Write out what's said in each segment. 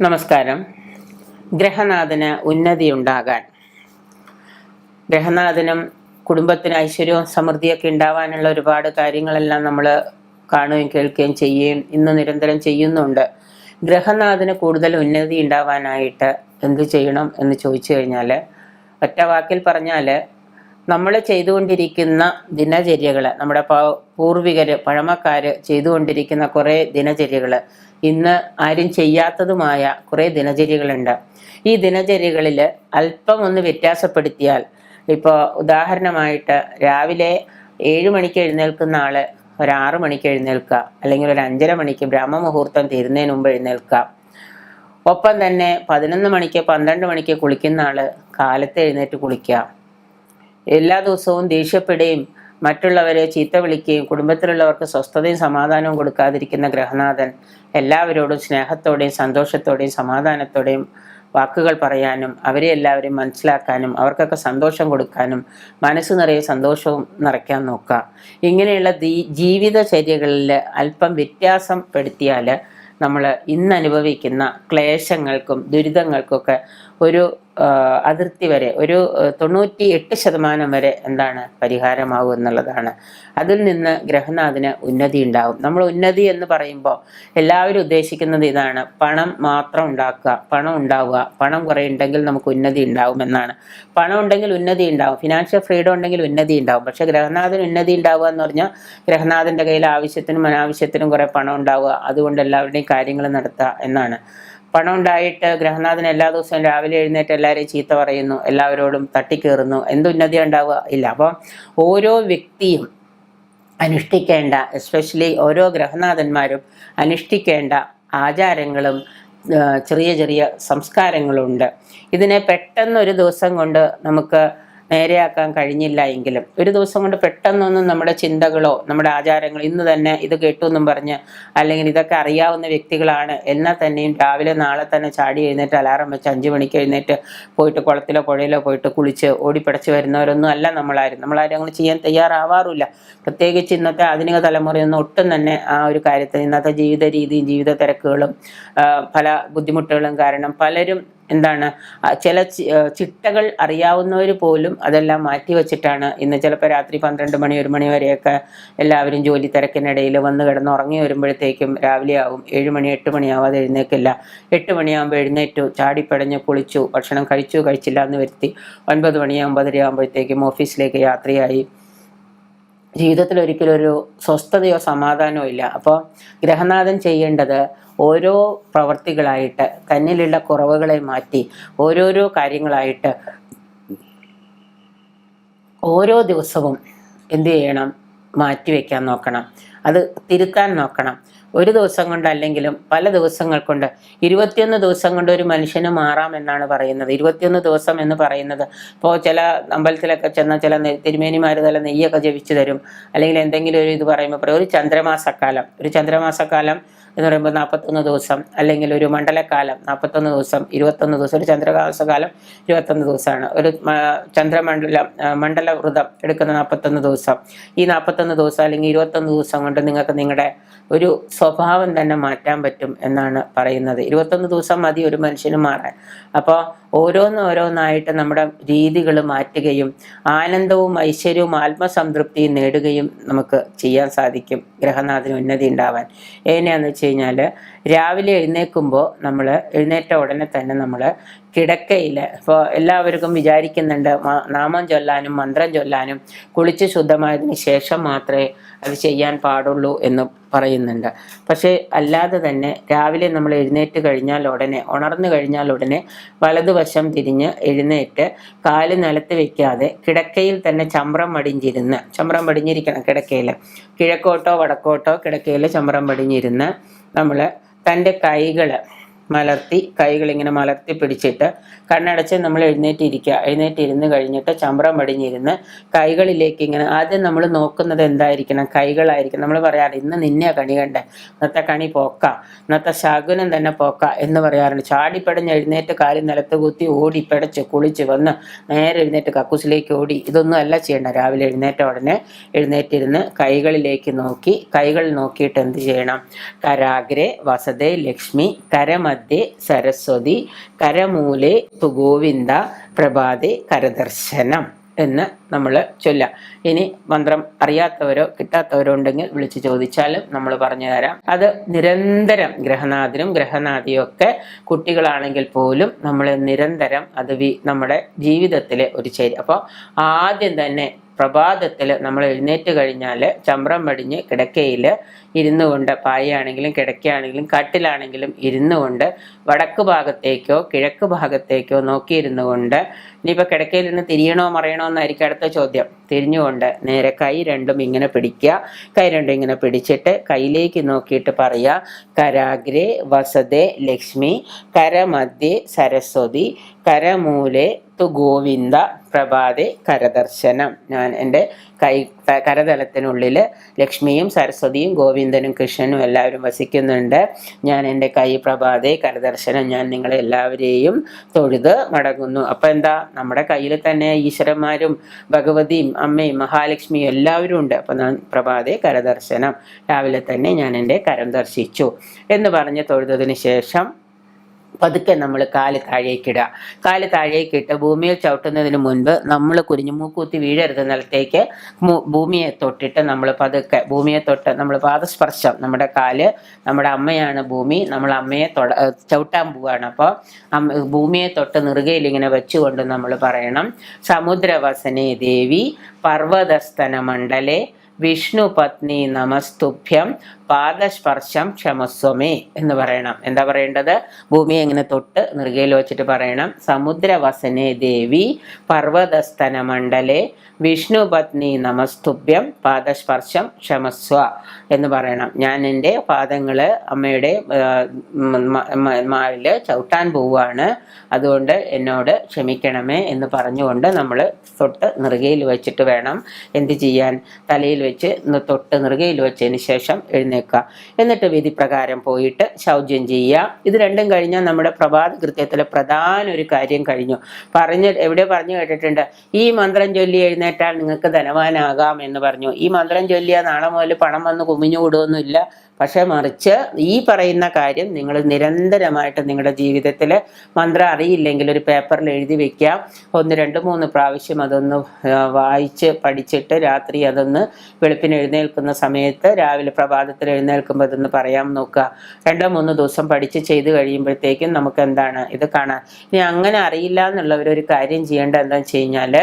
നമസ്കാരം. ഗ്രഹനാഥന് ഉന്നതിയുണ്ടാകാൻ. ഗ്രഹനാഥനും കുടുംബത്തിന് ഐശ്വര്യവും സമൃദ്ധിയൊക്കെ ഉണ്ടാവാനുള്ള ഒരുപാട് കാര്യങ്ങളെല്ലാം നമ്മൾ കാണുകയും കേൾക്കുകയും ചെയ്യുകയും ഇന്ന് നിരന്തരം ചെയ്യുന്നുണ്ട്. ഗ്രഹനാഥന് കൂടുതൽ ഉന്നതി ഉണ്ടാവാനായിട്ട് എന്ത് ചെയ്യണം എന്ന് ചോദിച്ചു കഴിഞ്ഞാൽ ഒറ്റ വാക്കിൽ പറഞ്ഞാൽ നമ്മൾ ചെയ്തുകൊണ്ടിരിക്കുന്ന ദിനചര്യകൾ നമ്മുടെ പൂർവികർ പഴമക്കാർ ചെയ്തുകൊണ്ടിരിക്കുന്ന കുറേ ദിനചര്യകൾ ഇന്ന് ആരും ചെയ്യാത്തതുമായ കുറേ ദിനചര്യകളുണ്ട്. ഈ ദിനചര്യകളിൽ അല്പം ഒന്ന് വ്യത്യാസപ്പെടുത്തിയാൽ ഇപ്പോൾ ഉദാഹരണമായിട്ട് രാവിലെ ഏഴ് മണിക്ക് എഴുന്നേൽക്കുന്ന ആൾ ഒരു മണിക്ക് എഴുന്നേൽക്കുക അല്ലെങ്കിൽ ഒരു അഞ്ചര മണിക്ക് ബ്രഹ്മമുഹൂർത്തം തീരുന്നതിന് മുമ്പ് എഴുന്നേൽക്കുക. ഒപ്പം തന്നെ പതിനൊന്ന് മണിക്ക് പന്ത്രണ്ട് മണിക്ക് കുളിക്കുന്ന ആൾ കാലത്ത് എഴുന്നേറ്റ് കുളിക്കുക. എല്ലാ ദിവസവും ദേഷ്യപ്പെടുകയും മറ്റുള്ളവരെ ചീത്ത വിളിക്കുകയും കുടുംബത്തിലുള്ളവർക്ക് സ്വസ്ഥതയും സമാധാനവും കൊടുക്കാതിരിക്കുന്ന ഗ്രഹനാഥൻ എല്ലാവരോടും സ്നേഹത്തോടെയും സന്തോഷത്തോടെയും സമാധാനത്തോടെയും വാക്കുകൾ പറയാനും അവരെ എല്ലാവരെയും മനസ്സിലാക്കാനും അവർക്കൊക്കെ സന്തോഷം കൊടുക്കാനും മനസ്സ് നിറയെ സന്തോഷവും നിറയ്ക്കാൻ നോക്കുക. ഇങ്ങനെയുള്ള ജീവിതചര്യകളിൽ അല്പം വ്യത്യാസം പെടുത്തിയാൽ നമ്മൾ ഇന്ന് അനുഭവിക്കുന്ന ക്ലേശങ്ങൾക്കും ദുരിതങ്ങൾക്കൊക്കെ ഒരു അതിർത്തി വരെ ഒരു തൊണ്ണൂറ്റി എട്ട് ശതമാനം വരെ എന്താണ് പരിഹാരമാകും എന്നുള്ളതാണ്. അതിൽ നിന്ന് ഗ്രഹനാഥന് ഉന്നതി ഉണ്ടാകും നമ്മൾ ഉന്നതി എന്ന് പറയുമ്പോൾ എല്ലാവരും ഉദ്ദേശിക്കുന്നത് ഇതാണ് പണം മാത്രം ഉണ്ടാക്കുക പണം ഉണ്ടാവുക. പണം കുറേ ഉണ്ടെങ്കിൽ നമുക്ക് ഉന്നതി ഉണ്ടാവും എന്നാണ്. പണം ഉണ്ടെങ്കിൽ ഉന്നതി ഉണ്ടാവും ഫിനാൻഷ്യൽ ഫ്രീഡം ഉണ്ടെങ്കിൽ ഉന്നതി ഉണ്ടാവും. പക്ഷേ ഗ്രഹനാഥന് ഉന്നതി ഉണ്ടാവുക എന്ന് പറഞ്ഞാൽ ഗ്രഹനാഥന്റെ കയ്യിൽ ആവശ്യത്തിനും അനാവശ്യത്തിനും കുറേ പണം ഉണ്ടാവുക. അതുകൊണ്ട് എല്ലാവരുടെയും കാര്യങ്ങൾ നടത്തുക എന്നാണ്. പണം ഉണ്ടായിട്ട് ഗ്രഹനാഥൻ എല്ലാ ദിവസവും രാവിലെ എഴുന്നേറ്റ് എല്ലാവരെയും ചീത്ത പറയുന്നു എല്ലാവരോടും തട്ടിക്കേറുന്നു. എന്തുന്നതി ഉണ്ടാവുക? ഇല്ല. അപ്പം ഓരോ വ്യക്തിയും അനുഷ്ഠിക്കേണ്ട എസ്പെഷ്യലി ഓരോ ഗ്രഹനാഥന്മാരും അനുഷ്ഠിക്കേണ്ട ആചാരങ്ങളും ചെറിയ ചെറിയ സംസ്കാരങ്ങളുണ്ട്. ഇതിനെ പെട്ടെന്ന് ഒരു ദിവസം കൊണ്ട് നമുക്ക് നേരെയാക്കാൻ കഴിഞ്ഞില്ല എങ്കിലും ഒരു ദിവസം കൊണ്ട് പെട്ടെന്നൊന്നും നമ്മുടെ ചിന്തകളോ നമ്മുടെ ആചാരങ്ങളോ ഇന്ന് തന്നെ ഇത് കേട്ടു എന്നും പറഞ്ഞ് അല്ലെങ്കിൽ ഇതൊക്കെ അറിയാവുന്ന വ്യക്തികളാണ് എന്നാൽ തന്നെയും രാവിലെ നാളെ തന്നെ ചാടി എഴുന്നേറ്റ് അലാറം വെച്ച് അഞ്ച് മണിക്ക് എഴുന്നേറ്റ് പോയിട്ട് കുളത്തിലോ പുഴയിലോ പോയിട്ട് കുളിച്ച് ഓടിപ്പിടച്ച് വരുന്നവരൊന്നും അല്ല നമ്മളാരും. നമ്മളാരും അങ്ങനെ ചെയ്യാൻ തയ്യാറാവാറില്ല. പ്രത്യേകിച്ച് ഇന്നത്തെ ആധുനിക തലമുറയൊന്നും ഒട്ടും തന്നെ ആ ഒരു കാര്യത്തിൽ ഇന്നത്തെ ജീവിത രീതിയും ജീവിത തിരക്കുകളും പല ബുദ്ധിമുട്ടുകളും കാരണം പലരും എന്താണ് ചില ചിട്ടകൾ അറിയാവുന്നവർ പോലും അതെല്ലാം മാറ്റിവെച്ചിട്ടാണ് ഇന്ന് ചിലപ്പോൾ രാത്രി പന്ത്രണ്ട് മണി ഒരു മണി വരെയൊക്കെ എല്ലാവരും ജോലി തിരക്കിനിടയിൽ വന്ന് കിടന്ന് ഉറങ്ങി വരുമ്പോഴത്തേക്കും രാവിലെ ആവും ഏഴ് മണി എട്ട് മണിയാവാതെ എഴുന്നേക്കില്ല. എട്ട് മണിയാകുമ്പോൾ എഴുന്നേറ്റു ചാടിപ്പടഞ്ഞ് കുളിച്ചു ഭക്ഷണം കഴിച്ചു കഴിച്ചില്ല എന്ന് വരുത്തി. ഒൻപത് മണി ഒമ്പതര ആകുമ്പോഴത്തേക്കും ഓഫീസിലേക്ക് യാത്രയായി. ജീവിതത്തിൽ ഒരിക്കലും ഒരു സ്വസ്ഥതയോ സമാധാനമോ ഇല്ല. അപ്പോൾ ഗ്രഹനാഥൻ ചെയ്യേണ്ടത് ഓരോ പ്രവർത്തികളായിട്ട് തന്നിലുള്ള കുറവുകളെ മാറ്റി ഓരോരോ കാര്യങ്ങളായിട്ട് ഓരോ ദിവസവും എന്തു ചെയ്യണം? മാറ്റിവെക്കാൻ നോക്കണം. അത് തിരുത്താൻ നോക്കണം. ഒരു ദിവസം കൊണ്ടല്ലെങ്കിലും പല ദിവസങ്ങൾ കൊണ്ട് ഇരുപത്തിയൊന്ന് ദിവസം കൊണ്ട് ഒരു മനുഷ്യന് മാറാം എന്നാണ് പറയുന്നത്. ഇരുപത്തിയൊന്ന് ദിവസം എന്ന് പറയുന്നത് ഇപ്പോൾ ചില അമ്പലത്തിലൊക്കെ ചെന്ന ചില തിരുമേനിമാർ തല നെയ്യൊക്കെ ജപിച്ചു തരും. അല്ലെങ്കിൽ എന്തെങ്കിലും ഒരു ഇത് പറയുമ്പോൾ പറയും ഒരു ചന്ദ്രമാസക്കാലം. ഒരു ചന്ദ്രമാസക്കാലം എന്ന് പറയുമ്പോൾ നാൽപ്പത്തൊന്ന് ദിവസം അല്ലെങ്കിൽ ഒരു മണ്ഡലക്കാലം നാൽപ്പത്തൊന്ന് ദിവസം ഇരുപത്തൊന്ന് ദിവസം ഒരു ചന്ദ്രകാലസകാലം ഇരുപത്തൊന്ന് ദിവസമാണ്. ഒരു ചന്ദ്രമണ്ഡല മണ്ഡല വ്രതം എടുക്കുന്ന നാൽപ്പത്തൊന്ന് ദിവസം. ഈ നാൽപ്പത്തൊന്ന് ദിവസം അല്ലെങ്കിൽ ഇരുപത്തൊന്ന് ദിവസം കൊണ്ട് നിങ്ങൾക്ക് നിങ്ങളുടെ ഒരു സ്വഭാവം തന്നെ മാറ്റാൻ പറ്റും എന്നാണ് പറയുന്നത്. ഇരുപത്തൊന്ന് ദിവസം മതി ഒരു മനുഷ്യന് മാറാൻ. അപ്പോൾ ഓരോന്ന് ഓരോന്നായിട്ട് നമ്മുടെ രീതികൾ മാറ്റുകയും ആനന്ദവും ഐശ്വര്യവും ആത്മസംതൃപ്തിയും നേടുകയും നമുക്ക് ചെയ്യാൻ സാധിക്കും ഗ്രഹനാഥന് ഉന്നതി ഉണ്ടാവാൻ. എങ്ങനെയാണെന്ന് വെച്ച് കഴിഞ്ഞാൽ രാവിലെ എഴുന്നേൽക്കുമ്പോൾ നമ്മൾ എഴുന്നേറ്റ ഉടനെ തന്നെ നമ്മൾ കിടക്കയിൽ ഇപ്പോൾ എല്ലാവർക്കും വിചാരിക്കുന്നുണ്ട് നാമം ചൊല്ലാനും മന്ത്രം ചൊല്ലാനും കുളിച്ച് ശുദ്ധമായതിന് ശേഷം മാത്രമേ അത് ചെയ്യാൻ പാടുള്ളൂ എന്ന് പറയുന്നുണ്ട്. പക്ഷേ അല്ലാതെ തന്നെ രാവിലെ നമ്മൾ എഴുന്നേറ്റ് കഴിഞ്ഞാൽ ഉടനെ ഉണർന്നു കഴിഞ്ഞാൽ ഉടനെ വലതുവശം തിരിഞ്ഞ് എഴുന്നേറ്റ് കാൽ നിലത്ത് വെക്കാതെ കിടക്കയിൽ തന്നെ ചമ്രം മടിഞ്ഞിരുന്ന് ചമ്രം പടിഞ്ഞിരിക്കണം കിടക്കയിൽ കിഴക്കോട്ടോ വടക്കോട്ടോ കിടക്കയിൽ ചമ്രം പടിഞ്ഞിരുന്ന് നമ്മൾ തന്റെ കൈകൾ മലർത്തി കൈകൾ ഇങ്ങനെ മലർത്തി പിടിച്ചിട്ട് കണ്ണടച്ച് നമ്മൾ എഴുന്നേറ്റിരിക്കുക. എഴുന്നേറ്റിരുന്ന് കഴിഞ്ഞിട്ട് ചമ്പ്രം പടിഞ്ഞിരുന്ന് കൈകളിലേക്ക് ഇങ്ങനെ ആദ്യം നമ്മൾ നോക്കുന്നത് എന്തായിരിക്കണം? കൈകളായിരിക്കും നമ്മൾ പറയാറ് ഇന്ന് നിന്നെ കണി കണ്ടേ. ഇന്നത്തെ കണി പോക്ക. ഇന്നത്തെ ശകുനം തന്നെ പോക്ക. എന്ന് പറയാറുണ്ട്. ചാടിപ്പടഞ്ഞ് എഴുന്നേറ്റ് കാലിൽ നിലത്ത് കുത്തി ഓടി പിടച്ച് കുളിച്ച് വന്ന് നേരെ എഴുന്നേറ്റ് കക്കൂസിലേക്ക് ഓടി. ഇതൊന്നും അല്ല ചെയ്യേണ്ട രാവിലെ എഴുന്നേറ്റ ഉടനെ എഴുന്നേറ്റിരുന്ന് കൈകളിലേക്ക് നോക്കി കൈകൾ നോക്കിയിട്ട് എന്ത് ചെയ്യണം? കരാഗ്രെ വസതേ ലക്ഷ്മി കരമധ്യ കരമധ്യേ സരസ്വതി കരമൂലെ ഗോവിന്ദ പ്രഭാതേ കരദർശനം എന്ന് നമ്മൾ ചൊല്ലാം. ഇനി മന്ത്രം അറിയാത്തവരോ കിട്ടാത്തവരോ ഉണ്ടെങ്കിൽ വിളിച്ച് ചോദിച്ചാലും നമ്മൾ പറഞ്ഞു തരാം. അത് നിരന്തരം ഗ്രഹനാഥനും ഗ്രഹനാഥിയും ഒക്കെ കുട്ടികളാണെങ്കിൽ പോലും നമ്മൾ നിരന്തരം അത് നമ്മുടെ ജീവിതത്തിലെ ഒരു ചേരി. അപ്പോൾ ആദ്യം തന്നെ പ്രഭാതത്തിൽ നമ്മൾ എഴുന്നേറ്റ് കഴിഞ്ഞാൽ ചമ്രം പടിഞ്ഞ് കിടക്കയിൽ ഇരുന്നു കൊണ്ട് പായയാണെങ്കിലും കിടക്കയാണെങ്കിലും കട്ടിലാണെങ്കിലും ഇരുന്നു കൊണ്ട് വടക്ക് ഭാഗത്തേക്കോ കിഴക്ക് ഭാഗത്തേക്കോ നോക്കിയിരുന്നു കൊണ്ട് ഇനിയിപ്പോൾ കിടക്കയിൽ നിന്ന് തിരിയണോ മറയണോ എന്നായിരിക്കും അടുത്ത ചോദ്യം. തിരിഞ്ഞുകൊണ്ട് നേരെ കൈ രണ്ടും ഇങ്ങനെ പിടിക്കുക. കൈ രണ്ടും ഇങ്ങനെ പിടിച്ചിട്ട് കയ്യിലേക്ക് നോക്കിയിട്ട് പറയുക. കരാഗ്രേ വസതേ ലക്ഷ്മി കരമധ്യേ സരസ്വതി കരമൂലേ തു ഗോവിന്ദ പ്രഭാതെ കരദർശനം. ഞാൻ എന്റെ കൈ കരതലത്തിനുള്ളിൽ ലക്ഷ്മിയും സരസ്വതിയും ഗോവിന്ദനും കൃഷ്ണനും എല്ലാവരും വസിക്കുന്നുണ്ട്. ഞാൻ എന്റെ കൈ പ്രഭാതെ കരദർശനം ഞാൻ നിങ്ങളെ എല്ലാവരെയും തൊഴുത് മടങ്ങുന്നു. അപ്പം എന്താ? നമ്മുടെ കയ്യിൽ തന്നെ ഈശ്വരന്മാരും ഭഗവതിയും അമ്മയും മഹാലക്ഷ്മിയും എല്ലാവരും ഉണ്ട്. അപ്പം ഞാൻ പ്രഭാതെ കരദർശനം രാവിലെ തന്നെ ഞാൻ എന്റെ കരം ദർശിച്ചു എന്ന് പറഞ്ഞ് തൊഴുതതിന് ശേഷം പതുക്കെ നമ്മൾ കാൽ താഴേക്കിടുക കാൽ താഴേക്കിട്ട് ഭൂമിയിൽ ചവിട്ടുന്നതിന് മുൻപ് നമ്മൾ കുരിഞ്ഞു മൂക്കൂത്തി വീഴരുത് നിലത്തേക്ക്. ഭൂമിയെ തൊട്ടിട്ട് നമ്മൾ പതുക്കെ ഭൂമിയെ തൊട്ട് നമ്മൾ പാദസ്പർശം നമ്മുടെ കാൽ നമ്മുടെ അമ്മയാണ് ഭൂമി നമ്മൾ അമ്മയെ തൊട ചവിട്ടാൻ പോവുകയാണ് അപ്പോൾ ഭൂമിയെ തൊട്ട് നെറുകയിൽ ഇങ്ങനെ വെച്ചുകൊണ്ട് നമ്മൾ പറയണം. സമുദ്രവസനേ ദേവി പർവതസ്തന മണ്ഡലേ വിഷ്ണു പത്നി നമസ്തുഭ്യം പാദസ്പർശം ക്ഷമസ്വമേ എന്ന് പറയണം. എന്താ പറയേണ്ടത്? ഭൂമിയെ ഇങ്ങനെ തൊട്ട് നെറുകയിൽ വെച്ചിട്ട് പറയണം. സമുദ്രവസനെ ദേവി പർവതസ്തന മണ്ഡലേ വിഷ്ണു പത്നി നമസ്തുഭ്യം പാദസ്പർശം ക്ഷമസ്വ എന്ന് പറയണം. ഞാൻ എന്റെ പാദങ്ങൾ അമ്മയുടെ മാവിൽ ചവിട്ടാൻ പോവുകയാണ്. അതുകൊണ്ട് എന്നോട് ക്ഷമിക്കണമേ എന്ന് പറഞ്ഞുകൊണ്ട് നമ്മൾ തൊട്ട് നെറുകയിൽ വെച്ചിട്ട് വേണം എന്ത് ചെയ്യാൻ. തലയിൽ വെച്ച് തൊട്ട് നെറുകയിൽ വെച്ചതിന് ശേഷം എഴുന്നേൽക്കുക എന്നിട്ട് വിധി പ്രകാരം പോയിട്ട് ശൗചം ചെയ്യുക. ഇത് രണ്ടും കഴിഞ്ഞാൽ നമ്മുടെ പ്രഭാത കൃത്യത്തിലെ പ്രധാന ഒരു കാര്യം കഴിഞ്ഞു. പറഞ്ഞ് എവിടെ പറഞ്ഞു കേട്ടിട്ടുണ്ട്? ഈ മന്ത്രം ചൊല്ലി എഴുന്നേറ്റാൽ നിങ്ങൾക്ക് ധനവാനാകാം എന്ന് പറഞ്ഞു. ഈ മന്ത്രം ചൊല്ലിയാൽ നാളെ മുതൽ പണം വന്ന് കുമിഞ്ഞു കൂടുകയൊന്നുമില്ല പക്ഷെ മറിച്ച് ഈ പറയുന്ന കാര്യം നിങ്ങൾ നിരന്തരമായിട്ട് നിങ്ങളുടെ ജീവിതത്തിൽ മന്ത്രം അറിയില്ലെങ്കിൽ ഒരു പേപ്പറിൽ എഴുതി വെക്കാം. ഒന്ന് രണ്ട് മൂന്ന് പ്രാവശ്യം അതൊന്ന് വായിച്ച് പഠിച്ചിട്ട് രാത്രി അതൊന്ന് വെളുപ്പിന് എഴുന്നേൽക്കുന്ന സമയത്ത് രാവിലെ പ്രഭാതത്തിൽ എഴുന്നേൽക്കുമ്പോൾ അതൊന്ന് പറയാൻ നോക്കുക. രണ്ടോ മൂന്നോ ദിവസം പഠിച്ച് ചെയ്ത് കഴിയുമ്പോഴത്തേക്കും നമുക്ക് എന്താണ് ഇത് കാണാൻ ഇനി അങ്ങനെ അറിയില്ല എന്നുള്ളവർ ഒരു കാര്യം ചെയ്യേണ്ട എന്താണെന്ന് വെച്ച് കഴിഞ്ഞാൽ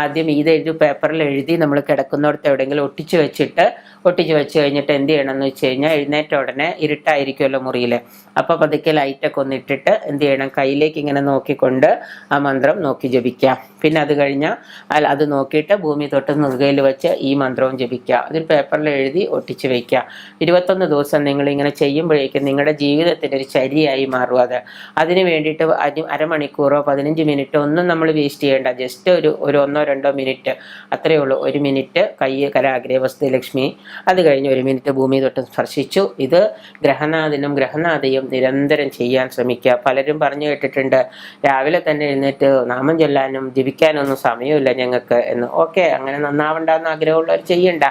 ആദ്യം ഇത് എഴുതി പേപ്പറിൽ എഴുതി നമ്മൾ കിടക്കുന്നിടത്ത് എവിടെയെങ്കിലും ഒട്ടിച്ച് വെച്ചിട്ട് ഒട്ടിച്ച് വെച്ച് കഴിഞ്ഞിട്ട് എന്ത് ചെയ്യണമെന്ന് വെച്ച് കഴിഞ്ഞാൽ എഴുന്നേറ്റ ഉടനെ ഇരുട്ടായിരിക്കുമല്ലോ മുറിയിൽ അപ്പോൾ പതുക്കെ ലൈറ്റൊക്കെ ഒന്ന് ഇട്ടിട്ട് എന്ത് ചെയ്യണം? കയ്യിലേക്ക് ഇങ്ങനെ നോക്കിക്കൊണ്ട് ആ മന്ത്രം നോക്കി ജപിക്കാം. പിന്നെ അത് കഴിഞ്ഞാൽ അല്ല അത് നോക്കിയിട്ട് ഭൂമി തൊട്ട് നുറുകയിൽ വെച്ച് ഈ മന്ത്രവും ജപിക്കുക. അതൊരു പേപ്പറിൽ എഴുതി ഒട്ടിച്ച് വയ്ക്കുക ഇരുപത്തൊന്ന് ദിവസം നിങ്ങൾ ഇങ്ങനെ ചെയ്യുമ്പോഴേക്കും നിങ്ങളുടെ ജീവിതത്തിന്റെ ഒരു ചരിയായി മാറും അത്. അതിന് വേണ്ടിയിട്ട് അരി അരമണിക്കൂറോ പതിനഞ്ച് മിനിറ്റോ ഒന്നും നമ്മൾ വേസ്റ്റ് ചെയ്യേണ്ട. ജസ്റ്റ് ഒരു ഒരു ഒന്നോ രണ്ടോ മിനിറ്റ് അത്രയേ ഉള്ളൂ. ഒരു മിനിറ്റ് കൈ കരാഗ്രേ വസ്തു ലക്ഷ്മി. അത് കഴിഞ്ഞ് ഒരു മിനിറ്റ് ഭൂമി തൊട്ട് സ്പർശിച്ചു. ഇത് ഗ്രഹനാഥനും ഗ്രഹനാഥയും നിരന്തരം ചെയ്യാൻ ശ്രമിക്കുക. പലരും പറഞ്ഞു കേട്ടിട്ടുണ്ട് രാവിലെ തന്നെ എഴുന്നേറ്റ് നാമം ചൊല്ലാനും ജപിക്കാനൊന്നും സമയമില്ല ഞങ്ങൾക്ക് എന്ന്. ഓക്കെ അങ്ങനെ നന്നാവണ്ടെന്ന് ആഗ്രഹമുള്ളവർ ചെയ്യണ്ട.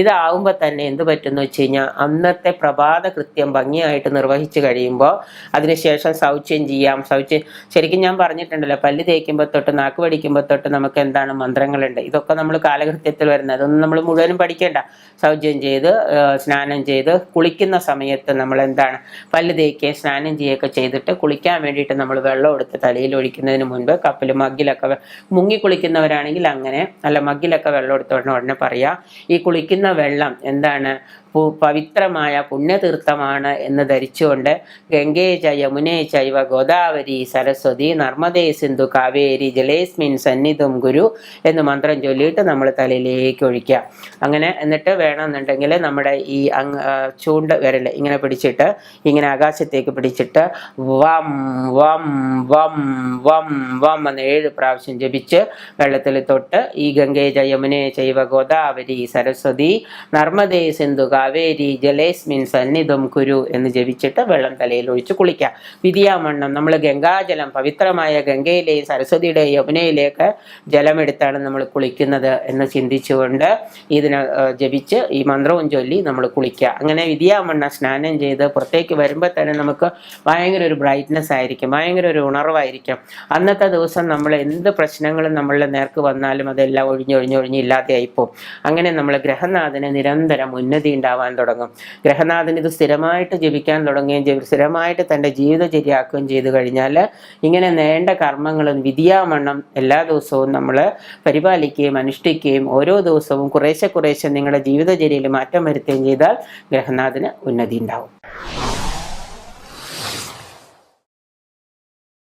ഇതാവുമ്പോൾ തന്നെ എന്ത് പറ്റുമെന്ന് വെച്ച് കഴിഞ്ഞാൽ അന്നത്തെ പ്രഭാത കൃത്യം ഭംഗിയായിട്ട് നിർവഹിച്ചു കഴിയുമ്പോൾ അതിനുശേഷം ശൗച്യം ചെയ്യാം. ശൗച്യം ശരിക്കും ഞാൻ പറഞ്ഞിട്ടുണ്ടല്ലോ പല്ല് തേക്കുമ്പോൾ തൊട്ട് നാക്ക് പഠിക്കുമ്പോൾ തൊട്ട് നമുക്ക് എന്താണ് മന്ത്രങ്ങളുണ്ട്. ഇതൊക്കെ നമ്മൾ കാലകൃത്യത്തിൽ വരുന്നത്. അതൊന്നും നമ്മൾ മുഴുവനും പഠിക്കേണ്ട. ശൗച്യം ചെയ്ത് സ്നാനം ചെയ്ത് കുളിക്കുന്ന സമയത്ത് നമ്മൾ എന്താണ് പല്ല് തേക്കുക സ്നാനം ചെയ്യുകയൊക്കെ ചെയ്തിട്ട് കുളിക്കാൻ വേണ്ടിയിട്ട് നമ്മൾ വെള്ളം എടുത്ത് തലയിൽ ഒഴിക്കുന്നതിന് മുൻപ് കപ്പിൽ മഗ്ഗിലൊക്കെ വെ- മുങ്ങി കുളിക്കുന്നവരാണെങ്കിൽ അങ്ങനെ അല്ല മഗ്ഗിലൊക്കെ വെള്ളം എടുത്ത ഉടനെ ഉടനെ പറയാ ഈ കുളിക്കുന്ന വെള്ളം എന്താണ്? പവിത്രമായ പുണ്യതീർത്ഥമാണ് എന്ന് ധരിച്ചുകൊണ്ട് ഗംഗേ ച യമുനേ ചൈവ ഗോദാവരി സരസ്വതി നർമ്മദേ സിന്ധു കാവേരി ജലേസ്മിൻ സന്നിധം ഗുരു എന്ന് മന്ത്രം ചൊല്ലിയിട്ട് നമ്മൾ തലയിലേക്ക് ഒഴിക്കുക. അങ്ങനെ എന്നിട്ട് വേണമെന്നുണ്ടെങ്കിൽ നമ്മുടെ ഈ അങ് ചൂണ്ട് വിരൽ ഇങ്ങനെ പിടിച്ചിട്ട് ഇങ്ങനെ ആകാശത്തേക്ക് പിടിച്ചിട്ട് വം വം വം വം വം എന്ന് ഏഴ് പ്രാവശ്യം ജപിച്ച് വെള്ളത്തിൽ തൊട്ട് ഈ ഗംഗേ ച യമുനേ ചൈവ ഗോദാവരി സരസ്വതി നർമ്മദേ സിന്ധു കാവേരി ജലേസ്മിൻ സന്നിധം കുരു എന്ന് ജപിച്ചിട്ട് വെള്ളം തലയിൽ ഒഴിച്ച് കുളിക്കാം. വിധിയാമണ്ണം നമ്മൾ ഗംഗാജലം പവിത്രമായ ഗംഗയിലെയും സരസ്വതിയുടെയും യമുനയിലേക്ക് ജലമെടുത്താണ് നമ്മൾ കുളിക്കുന്നത് എന്ന് ചിന്തിച്ചുകൊണ്ട് ഇതിനെ ജപിച്ച് ഈ മന്ത്രവും ചൊല്ലി നമ്മൾ കുളിക്കുക അങ്ങനെ വിധിയാമണ്ണ സ്നാനം ചെയ്ത് പുറത്തേക്ക് വരുമ്പോൾ തന്നെ നമുക്ക് ഭയങ്കര ഒരു ബ്രൈറ്റ്നെസ് ആയിരിക്കും ഭയങ്കര ഒരു ഉണർവായിരിക്കും. അന്നത്തെ ദിവസം നമ്മൾ എന്ത് പ്രശ്നങ്ങളും നമ്മളുടെ നേർക്ക് വന്നാലും അതെല്ലാം ഒഴിഞ്ഞൊഴിഞ്ഞൊഴിഞ്ഞ് ഇല്ലാതെയായിപ്പോവും അങ്ങനെ നമ്മൾ ഗ്രഹനാഥന് നിരന്തരം ഉന്നതി ഉണ്ടാവാൻ തുടങ്ങും. ഗ്രഹനാഥൻ ഇത് സ്ഥിരമായിട്ട് ജപിക്കാൻ തുടങ്ങുകയും സ്ഥിരമായിട്ട് തന്റെ ജീവിതചര്യയാക്കുകയും ചെയ്തു കഴിഞ്ഞാൽ ഇങ്ങനെ നേണ്ട കർമ്മങ്ങളും വിധിയാമണ്ണം എല്ലാ ദിവസവും നമ്മൾ പരിപാലിക്കുകയും അനുഷ്ഠിക്കുകയും ഓരോ ദിവസവും കുറേശ്ശെ കുറേശ്ശെ നിങ്ങളുടെ ജീവിതചര്യയിൽ മാറ്റം വരുത്തുകയും ചെയ്താൽ ഗ്രഹനാഥന് ഉന്നതി ഉണ്ടാവും.